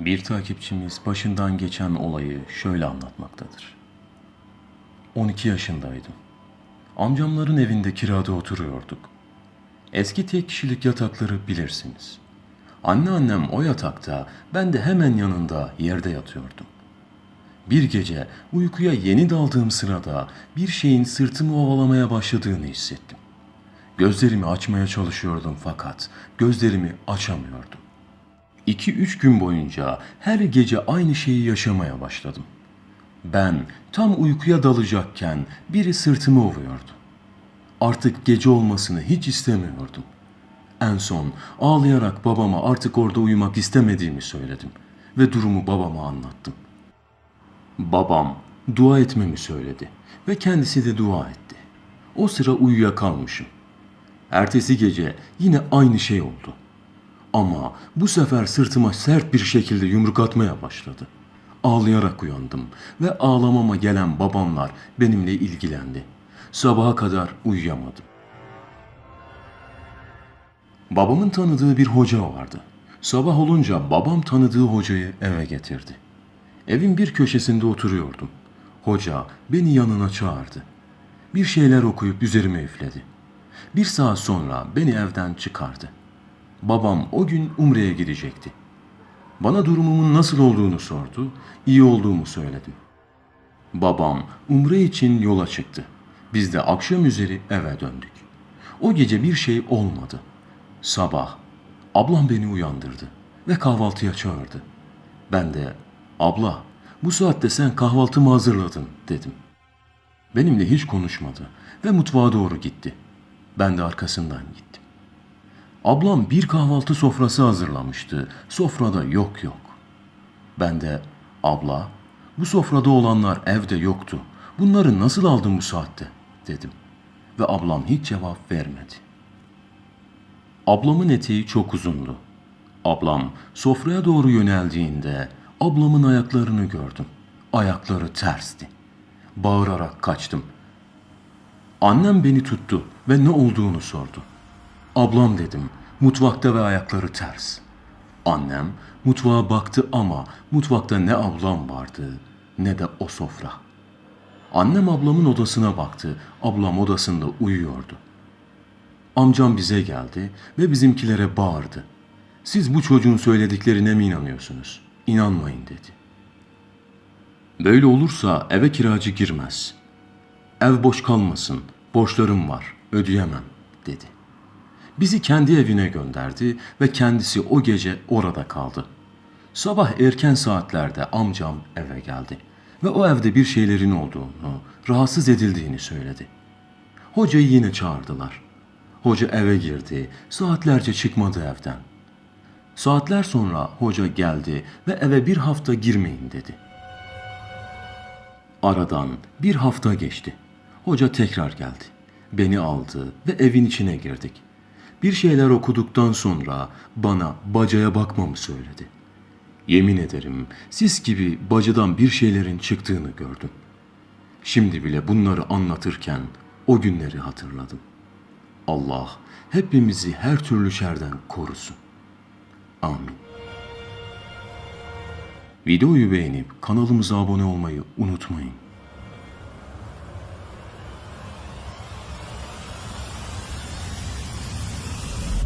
Bir takipçimiz başından geçen olayı şöyle anlatmaktadır. 12 yaşındaydım. Amcamların evinde kirada oturuyorduk. Eski tek kişilik yatakları bilirsiniz. Anneannem o yatakta, ben de hemen yanında yerde yatıyordum. Bir gece uykuya yeni daldığım sırada bir şeyin sırtımı ovalamaya başladığını hissettim. Gözlerimi açmaya çalışıyordum fakat gözlerimi açamıyordum. 2-3 gün boyunca her gece aynı şeyi yaşamaya başladım. Ben tam uykuya dalacakken biri sırtımı ovuyordu. Artık gece olmasını hiç istemiyordum. En son ağlayarak babama artık orada uyumak istemediğimi söyledim ve durumu babama anlattım. Babam dua etmemi söyledi ve kendisi de dua etti. O sıra uyuyakalmışım. Ertesi gece yine aynı şey oldu. Ama bu sefer sırtıma sert bir şekilde yumruk atmaya başladı. Ağlayarak uyandım ve ağlamama gelen babamlar benimle ilgilendi. Sabaha kadar uyuyamadım. Babamın tanıdığı bir hoca vardı. Sabah olunca babam tanıdığı hocayı eve getirdi. Evin bir köşesinde oturuyordum. Hoca beni yanına çağırdı. Bir şeyler okuyup üzerime üfledi. Bir saat sonra beni evden çıkardı. Babam o gün Umre'ye gidecekti. Bana durumumun nasıl olduğunu sordu, iyi olduğumu söyledim. Babam Umre için yola çıktı. Biz de akşam üzeri eve döndük. O gece bir şey olmadı. Sabah ablam beni uyandırdı ve kahvaltıya çağırdı. Ben de abla bu saatte sen kahvaltımı hazırladın dedim. Benimle hiç konuşmadı ve mutfağa doğru gitti. Ben de arkasından gittim. Ablam bir kahvaltı sofrası hazırlamıştı. Sofrada yok yok. Ben de abla bu sofrada olanlar evde yoktu. Bunları nasıl aldın bu saatte dedim. Ve ablam hiç cevap vermedi. Ablamın eteği çok uzundu. Ablam sofraya doğru yöneldiğinde ablamın ayaklarını gördüm. Ayakları tersti. Bağırarak kaçtım. Annem beni tuttu ve ne olduğunu sordu. Ablam dedim, mutfakta ve ayakları ters. Annem mutfağa baktı ama mutfakta ne ablam vardı ne de o sofra. Annem ablamın odasına baktı. Ablam odasında uyuyordu. Amcam bize geldi ve bizimkilere bağırdı. Siz bu çocuğun söylediklerine mi inanıyorsunuz? İnanmayın dedi. Böyle olursa eve kiracı girmez. Ev boş kalmasın, borçlarım var, ödeyemem dedi. Bizi kendi evine gönderdi ve kendisi o gece orada kaldı. Sabah erken saatlerde amcam eve geldi ve o evde bir şeylerin olduğunu, rahatsız edildiğini söyledi. Hocayı yine çağırdılar. Hoca eve girdi, saatlerce çıkmadı evden. Saatler sonra hoca geldi ve eve bir hafta girmeyin dedi. Aradan bir hafta geçti. Hoca tekrar geldi. Beni aldı ve evin içine girdik. Bir şeyler okuduktan sonra bana bacaya bakmamı söyledi. Yemin ederim sis gibi bacadan bir şeylerin çıktığını gördüm. Şimdi bile bunları anlatırken o günleri hatırladım. Allah hepimizi her türlü şerden korusun. Amin. Videoyu beğenip kanalımıza abone olmayı unutmayın.